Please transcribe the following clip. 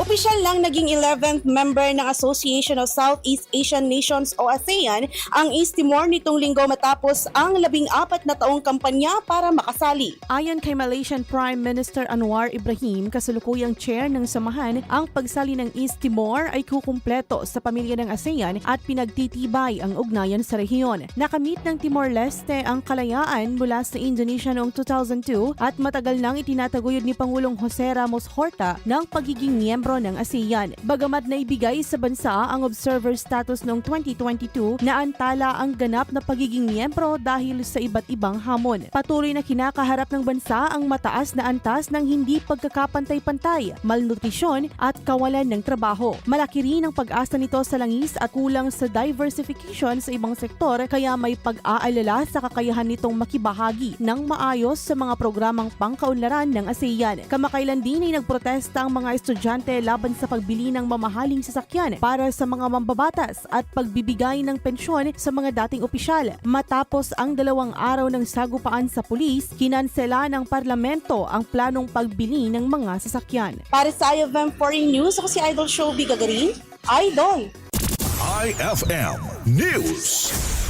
Opisyal lang naging 11th member ng Association of Southeast Asian Nations o ASEAN ang East Timor nitong linggo matapos ang labing apat na taong kampanya para makasali. Ayon kay Malaysian Prime Minister Anwar Ibrahim, kasalukuyang chair ng samahan, ang pagsali ng East Timor ay kukumpleto sa pamilya ng ASEAN at pinagtitibay ang ugnayan sa rehiyon. Nakamit ng Timor-Leste ang kalayaan mula sa Indonesia noong 2002 at matagal nang itinataguyod ni Pangulong Jose Ramos Horta ng pagiging miyembro ng ASEAN. Bagamat naibigay sa bansa ang observer status noong 2022, naantala ang ganap na pagiging miyembro dahil sa iba't ibang hamon. Patuloy na kinakaharap ng bansa ang mataas na antas ng hindi pagkakapantay-pantay, malnutrisyon at kawalan ng trabaho. Malaki rin ang pag-asa nito sa langis at kulang sa diversification sa ibang sektor kaya may pag-aalala sa kakayahan nitong makibahagi ng maayos sa mga programang pangkaunlaran ng ASEAN. Kamakailan din ay nagprotesta ang mga estudyante laban sa pagbili ng mamahaling sasakyan para sa mga mambabatas at pagbibigay ng pensyon sa mga dating opisyal. Matapos ang dalawang araw ng sagupaan sa pulis, kinansela ng parlamento ang planong pagbili ng mga sasakyan. Para sa IFM Foreign News, ako si Idol Showby Gagarin. Idol! IFM News.